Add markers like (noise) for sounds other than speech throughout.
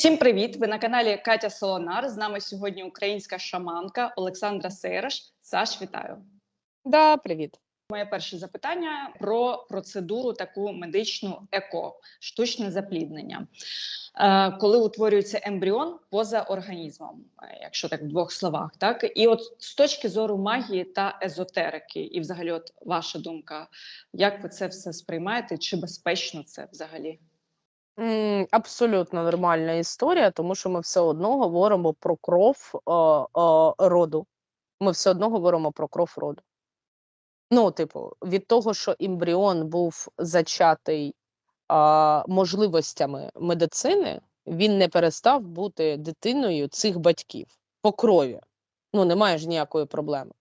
Всім привіт! Ви на каналі Катя Солонар. З нами сьогодні українська шаманка Олександра Сейраш. Саш, вітаю! Да, привіт. Моє перше запитання про процедуру таку медичну еко, штучне запліднення. Е, коли утворюється ембріон поза організмом, е, якщо так в двох словах, так і от з точки зору магії та езотерики, і взагалі, от ваша думка, як ви це все сприймаєте? Чи безпечно це взагалі? Абсолютно нормальна історія, тому що ми все одно говоримо про кров е, е, роду. Ми все одно говоримо про кров роду. Ну, типу, від того, що ембріон був зачатий а, можливостями медицини, він не перестав бути дитиною цих батьків по крові. Ну, немає ж ніякої проблеми.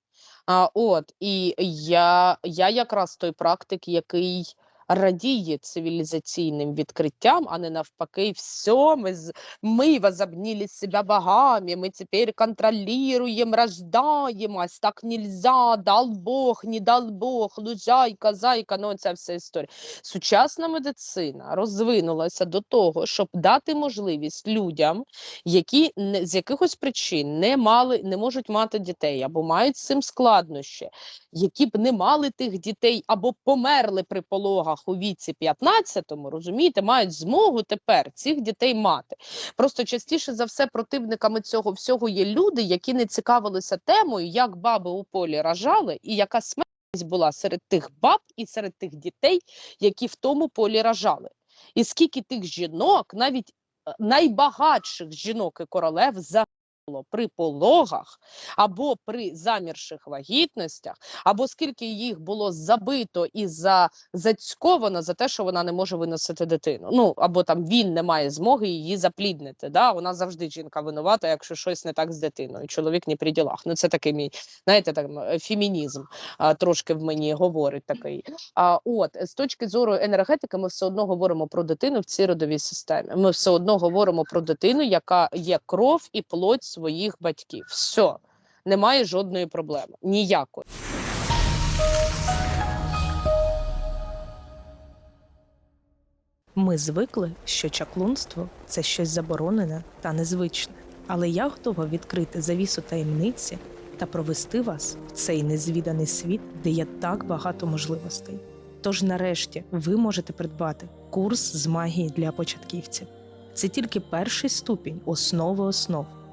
А, от, і я, я якраз той практик, який радіє цивілізаційним відкриттям, а не навпаки, все, ми, мы возобнили себя богами, мы теперь контролируем, рождаемость, так нельзя, дал Бог, не дал Бог, лужайка, зайка, ну ця вся історія. Сучасна медицина розвинулася до того, щоб дати можливість людям, які не, з якихось причин не мали, не можуть мати дітей або мають з цим складнощі, які б не мали тих дітей або померли при пологах у віці 15-му, розумієте, мають змогу тепер цих дітей мати. Просто частіше за все противниками цього всього є люди, які не цікавилися темою, як баби у полі рожали, і яка смертність була серед тих баб і серед тих дітей, які в тому полі рожали. І скільки тих жінок, навіть е, найбагатших жінок і королев загинуло при пологах або при замірших вагітностях, або скільки їх було забито і за зацьковано за те, що вона не може виносити дитину. Ну або там він не має змоги її запліднити. Да? Вона завжди жінка винувата, якщо щось не так з дитиною. Чоловік не при ділах. Ну це такий мій, знаєте, так е, фемінізм а, трошки в мені говорить такий. А от з точки зору енергетики, ми все одно говоримо про дитину в цій родовій системі. Ми все одно говоримо про дитину, яка є кров і плоть своїх батьків. Все, немає жодної проблеми. Ніякої. Ми звикли, що чаклунство це щось заборонене та незвичне. Але я готова відкрити завісу таємниці та провести вас в цей незвіданий світ, де є так багато можливостей. Тож, нарешті, ви можете придбати курс з магії для початківців. Це тільки перший ступінь основи основ.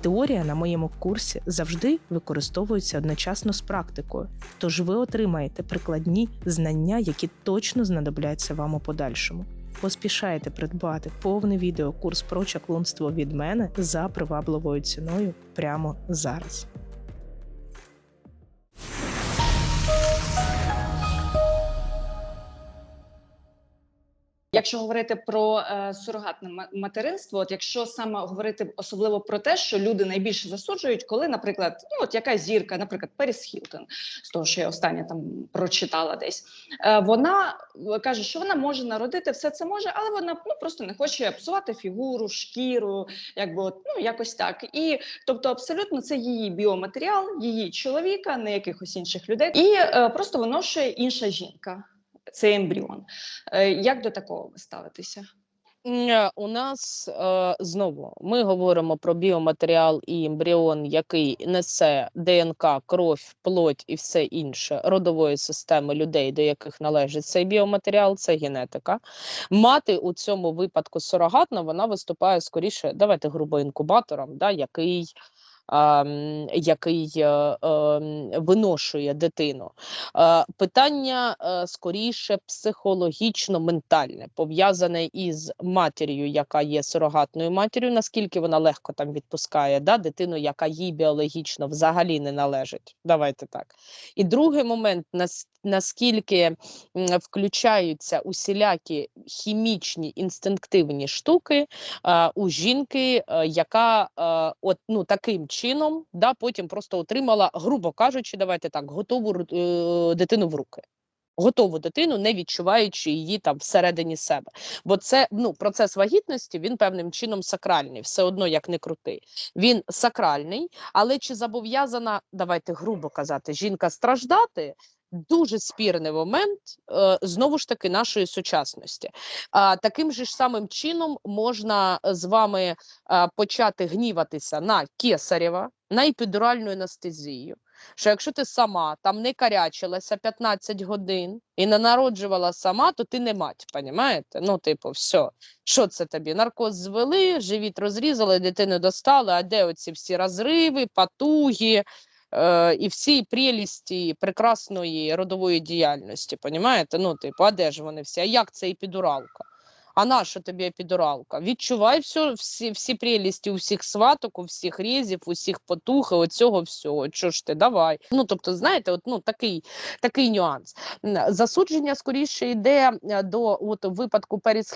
Теорія на моєму курсі завжди використовується одночасно з практикою, тож ви отримаєте прикладні знання, які точно знадобляться вам у подальшому. Поспішайте придбати повний відеокурс про чаклунство від мене за привабливою ціною прямо зараз. Якщо говорити про е, сурогатне ма- материнство, от якщо саме говорити особливо про те, що люди найбільше засуджують, коли, наприклад, ну от якась зірка, наприклад, Періс Хілтон, з того, що я останнє там прочитала десь, е, вона е, каже, що вона може народити, все це може, але вона ну просто не хоче псувати фігуру, шкіру, якби от ну якось так. І тобто, абсолютно це її біоматеріал, її чоловіка, не якихось інших людей, і е, просто виношує інша жінка. Це ембріон. Е, Як до такого ви ставитеся? У нас е, знову ми говоримо про біоматеріал і ембріон, який несе ДНК, кров, плоть і все інше родової системи людей, до яких належить цей біоматеріал, це генетика. Мати у цьому випадку сурогатна, вона виступає скоріше, давайте грубо інкубатором, да, який. Який е, ем, виношує дитину. Е, Питання е, скоріше психологічно-ментальне, пов'язане із матір'ю, яка є сурогатною матір'ю, наскільки вона легко там відпускає да, дитину, яка їй біологічно взагалі не належить. Давайте так. І другий момент, нас, наскільки включаються усілякі хімічні інстинктивні штуки е, у жінки, е, яка е, от, ну, таким чином чином да, потім просто отримала, грубо кажучи, давайте так, готову е, дитину в руки. Готову дитину, не відчуваючи її там всередині себе. Бо це ну, процес вагітності він певним чином сакральний, все одно як не крутий. Він сакральний, але чи зобов'язана, давайте грубо казати, жінка страждати? Дуже спірний момент е, знову ж таки нашої сучасності. А, таким же ж самим чином можна з вами почати гніватися на кесарєва, на епідуральну анестезію. Що якщо ти сама там не карячилася 15 годин і не народжувала сама, то ти не мать, понімаєте? Ну, типу, все. Що це тобі? Наркоз звели, живіт розрізали, дитину достали, а де оці всі розриви, патуги, і всі прелісті прекрасної родової діяльності, понімаєте? Ну, типу, а де ж вони всі? А як це епідуралка? А на що тобі епідуралка? Відчувай все, всі, всі прелісті у всіх сваток, у всіх різів, у всіх потух, оцього всього. Чого ж ти, давай. Ну, тобто, знаєте, от, ну, такий, такий нюанс. Засудження скоріше йде е, до от, випадку Періс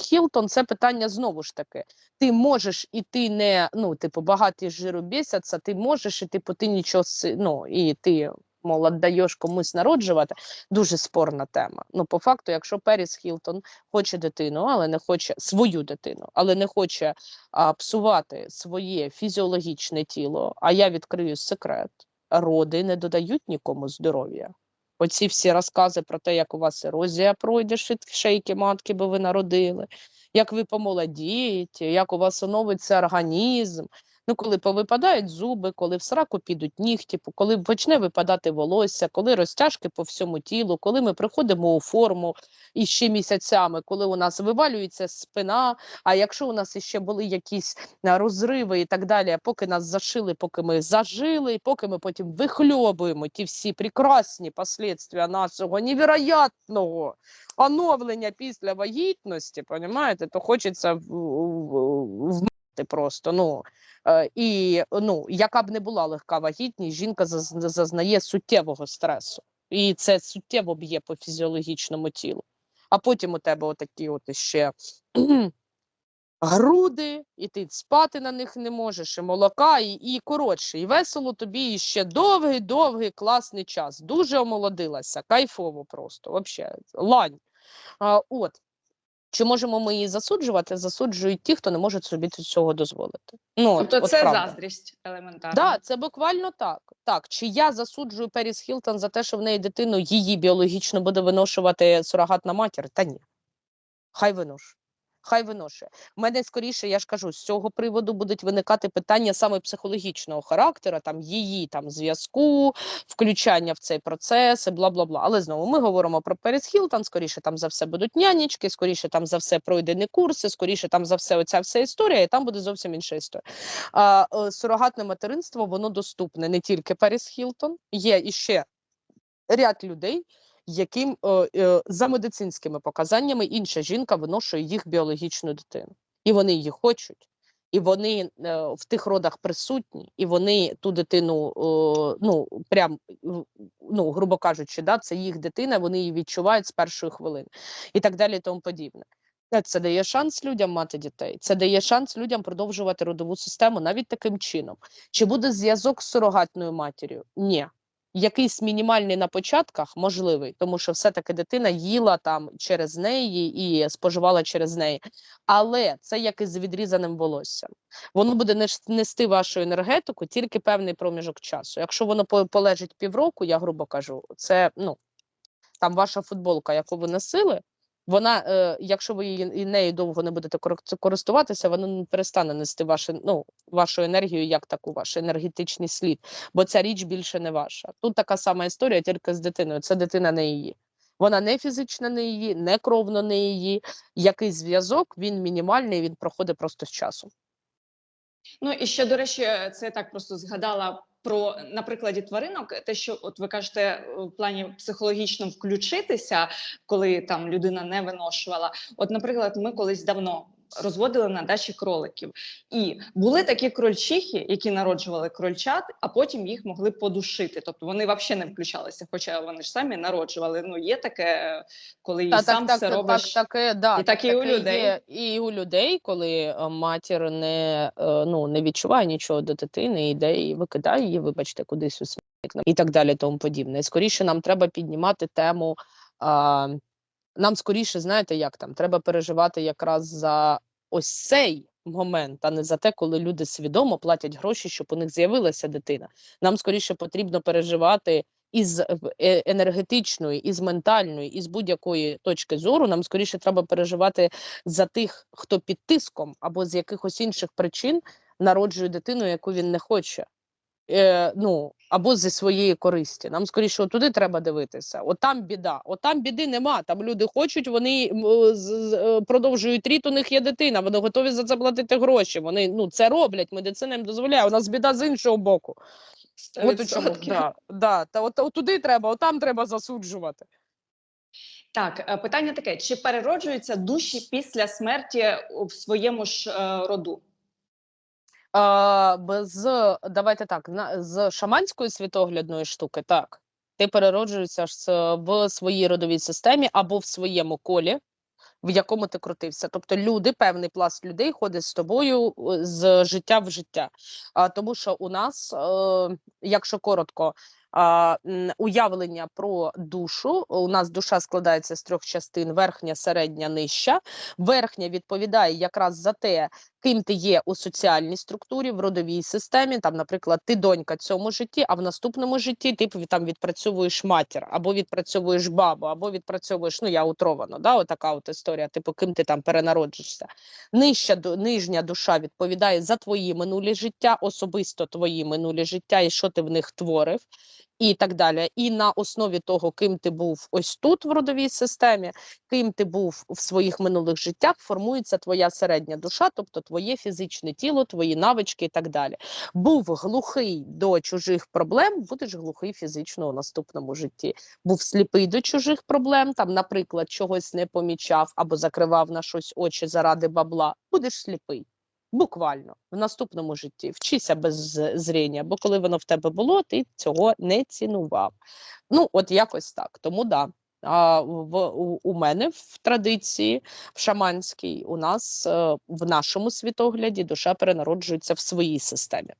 Хілтон, це питання знову ж таки ти можеш і ти не ну, типу, багаті жиру бісяться, ти можеш, і типу, ти нічого ну, і ти. Мол, віддаєш комусь народжувати, дуже спорна тема. Ну, по факту, якщо Періс Хілтон хоче дитину, але не хоче свою дитину, але не хоче а, псувати своє фізіологічне тіло, а я відкрию секрет, роди не додають нікому здоров'я. Оці всі розкази про те, як у вас ерозія пройде шийки матки, бо ви народили, як ви помолодієте, як у вас оновиться організм. Ну, коли повипадають зуби, коли в сраку підуть нігті, коли почне випадати волосся, коли розтяжки по всьому тілу, коли ми приходимо у форму і ще місяцями, коли у нас вивалюється спина, а якщо у нас іще були якісь розриви і так далі, поки нас зашили, поки ми зажили, і поки ми потім вихльобуємо ті всі прекрасні последствия нашого невероятного оновлення після вагітності, понімаєте, то хочеться в, в, вмерти просто. Ну, Е, і ну, яка б не була легка вагітність, жінка зазнає суттєвого стресу. І це суттєво б'є по фізіологічному тілу. А потім у тебе отакі от іще (clears throat) груди, і ти спати на них не можеш, і молока, і, і коротше, і весело тобі ще довгий, довгий класний час. Дуже омолодилася, кайфово просто, вообще, лань. А, от. Чи можемо ми її засуджувати? Засуджують ті, хто не може собі цього дозволити. Ну, Тобто от це правда. заздрість елементарна. Да, це буквально так. Так, чи я засуджую Періс Хілтон за те, що в неї дитину її біологічно буде виношувати сурогатна матір? Та ні. Хай виношує. Хай виношує. У мене скоріше, я ж кажу, з цього приводу будуть виникати питання саме психологічного характеру, там її там зв'язку, включання в цей процес, і бла бла бла. Але знову ми говоримо про Періс Хілтон, скоріше там за все будуть нянечки, скоріше там за все пройдені курси, скоріше там за все оця вся історія, і там буде зовсім інша історія. А, е, сурогатне материнство воно доступне не тільки Періс Хілтон, є іще ряд людей, яким е, за медицинськими показаннями інша жінка виношує їх біологічну дитину, і вони її хочуть. І вони е, в тих родах присутні, і вони ту дитину, ну прям ну, грубо кажучи, да, це їх дитина, вони її відчувають з першої хвилини, і так далі, і тому подібне. Е, Це дає шанс людям мати дітей. Це дає шанс людям продовжувати родову систему навіть таким чином. Чи буде зв'язок з сурогатною матір'ю? Ні. Якийсь мінімальний на початках можливий, тому що все-таки дитина їла там через неї і споживала через неї. Але це як із відрізаним волоссям. Воно буде нести вашу енергетику тільки певний проміжок часу. Якщо воно полежить півроку, я грубо кажу, це ну там ваша футболка, яку ви носили, вона, е, якщо ви її і нею довго не будете користуватися, вона не перестане нести вашу, ну, вашу енергію як таку, ваш енергетичний слід, бо ця річ більше не ваша. Тут така сама історія, тільки з дитиною. Це дитина не її. Вона не фізично не її, не кровно не її. Який зв'язок, він мінімальний, він проходить просто з часом. Ну і ще до речі, це я так просто згадала про на прикладі тваринок, те, що от ви кажете в плані психологічно включитися, коли там людина не виношувала. От, наприклад, ми колись давно. Розводили на дачі кроликів. І були такі крольчихи, які народжували крольчат, а потім їх могли подушити. Тобто вони взагалі не включалися, хоча вони ж самі народжували. Ну є таке, коли і Та, сам так, все так, робиш. так, таке, да, І так і у людей. Є, і у людей, коли е, матір не, е, ну, не відчуває нічого до дитини, йде і викидає її, вибачте, кудись у смітник і так далі, тому подібне. Скоріше нам треба піднімати тему. А, нам скоріше, знаєте, як там, треба переживати якраз за ось цей момент, а не за те, коли люди свідомо платять гроші, щоб у них з'явилася дитина. Нам скоріше потрібно переживати із е, енергетичної, із ментальної, із будь-якої точки зору, нам скоріше треба переживати за тих, хто під тиском або з якихось інших причин народжує дитину, яку він не хоче. Е, ну, або зі своєї користі. Нам скоріше туди треба дивитися. От там біда, от там біди нема. Там люди хочуть, вони е, е, продовжують рід, у них є дитина, вони готові за це платити гроші. Вони ну це роблять. Медицина їм дозволяє. У нас біда з іншого боку. От у чому да, да, та от, от туди треба, от там треба засуджувати. Так, е, питання таке: чи перероджуються душі після смерті в своєму ж е, роду? А, б- з давайте так, з шаманської світоглядної штуки, так. Ти перероджуєшся в своїй родовій системі або в своєму колі, в якому ти крутився. Тобто люди, певний пласт людей ходить з тобою е, з життя в життя. А, тому що у нас, е, якщо коротко, уявлення про душу. У нас душа складається з трьох частин: верхня, середня, нижча. Верхня відповідає якраз за те, ким ти є у соціальній структурі, в родовій системі. Там, наприклад, ти донька цьому житті, а в наступному житті ти там відпрацьовуєш матір, або відпрацьовуєш бабу, або відпрацьовуєш, ну я утровано, да, отака от історія, типу, ким ти там перенароджишся. Нижча нижня душа відповідає за твої минулі життя, особисто твої минулі життя, і що ти в них творив. І так далі, і на основі того, ким ти був ось тут в родовій системі, ким ти був в своїх минулих життях, формується твоя середня душа, тобто твоє фізичне тіло, твої навички і так далі. Був глухий до чужих проблем, будеш глухий фізично у наступному житті. Був сліпий до чужих проблем, там, наприклад, чогось не помічав або закривав на щось очі заради бабла, будеш сліпий. Буквально в наступному житті вчися без зріння, бо коли воно в тебе було, ти цього не цінував. Ну, от якось так. Тому да. А в у, мене в традиції в шаманській у нас е, в нашому світогляді душа перенароджується в своїй системі.